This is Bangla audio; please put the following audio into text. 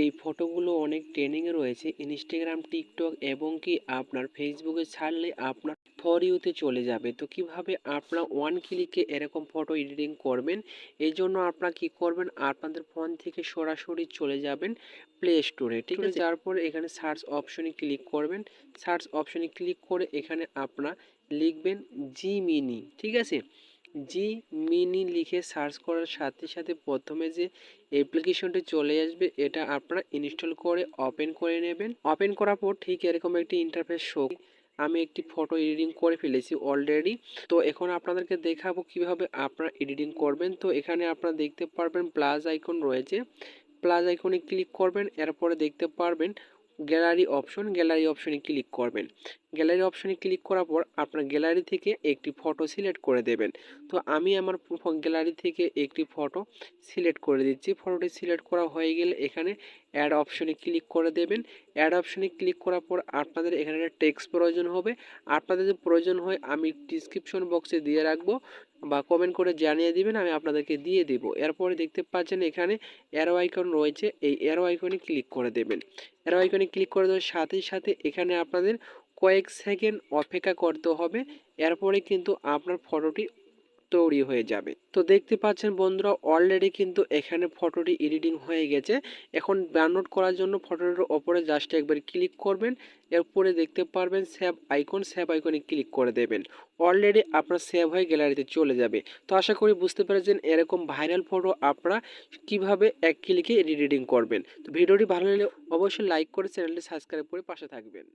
এই ফটোগুলো অনেক ট্রেনিংয়ে রয়েছে। ইনস্টাগ্রাম টিকটক এবং কি আপনার ফেসবুকে ছাড়লে আপনার ফর ইউতে চলে যাবে। তো কীভাবে আপনার ওয়ান ক্লিকে এরকম ফটো এডিটিং করবেন? এই জন্য আপনারা কী করবেন? আপনাদের ফোন থেকে সরাসরি চলে যাবেন প্লে স্টোরে ঠিক আছে? তারপরে এখানে সার্চ অপশনে ক্লিক করবেন। সার্চ অপশনে ক্লিক করে এখানে আপনার লিখবেন জি মিনি ঠিক আছে? জি, মিনি লিখে সার্চ করার সাথে সাথে প্রথমে যে অ্যাপ্লিকেশনটি চলে আসবে, এটা আপনারা ইনস্টল করে ওপেন করে নেবেন। ওপেন করার পর ঠিক এরকম একটি ইন্টারফেস শো আমি একটি ফটো এডিটিং করে ফেলেছি অলরেডি তো এখন আপনাদেরকে দেখাবো কীভাবে আপনারা এডিটিং করবেন। তো এখানে আপনারা দেখতে পারবেন প্লাস আইকন রয়েছে। প্লাস আইকনে ক্লিক করবেন, এরপরে দেখতে পারবেন গ্যালারি অপশন গ্যালারি অপশনে ক্লিক করবেন। গ্যালারি অপশনে ক্লিক করার পর আপনার গ্যালারি থেকে একটি ফটো সিলেক্ট করে দেবেন। তো আমি আমার গ্যালারি থেকে একটি ফটো সিলেক্ট করে দিচ্ছি। ফটোটি সিলেক্ট করা হয়ে গেলে এখানে অ্যাড অপশনে ক্লিক করে দেবেন। অ্যাড অপশনে ক্লিক করার পর আপনাদের এখানে একটা টেক্সট প্রয়োজন হবে। আপনাদের যদি প্রয়োজন হয়, আমি ডিসক্রিপশন বক্সে দিয়ে রাখব বা কমেন্ট করে জানিয়ে দিবেন, আমি আপনাদেরকে দিয়ে দিব। এরপরে দেখতে পাচ্ছেন এখানে অ্যারো আইকন রয়েছে। এই অ্যারো আইকনে ক্লিক করে দেবেন। অ্যারো আইকনে ক্লিক করে দেওয়ার সাথে সাথে এখানে আপনাদের কয়েক সেকেন্ড অপেক্ষা করতে হবে। এরপরে কিন্তু আপনার ফটোটি তৈরি হয়ে যাবে। তো দেখতে পাচ্ছেন বন্ধুরা অলরেডি কিন্তু এখানে ফটোটি এডিটিং হয়ে গেছে। এখন ডাউনলোড করার জন্য ফটোটির ওপরে জাস্ট একবার ক্লিক করবেন। এরপরে দেখতে পারবেন সেভ আইকন সেভ আইকনে ক্লিক করে দেবেন। অলরেডি আপনার সেভ হয়ে গ্যালারিতে চলে যাবে। তো আশা করি বুঝতে পেরেছেন এরকম ভাইরাল ফটো আপনারা কীভাবে এক ক্লিকে এডিটিং করবেন। তো ভিডিওটি ভালো লাগলে অবশ্যই লাইক করে চ্যানেলটি সাবস্ক্রাইব করে পাশে থাকবেন।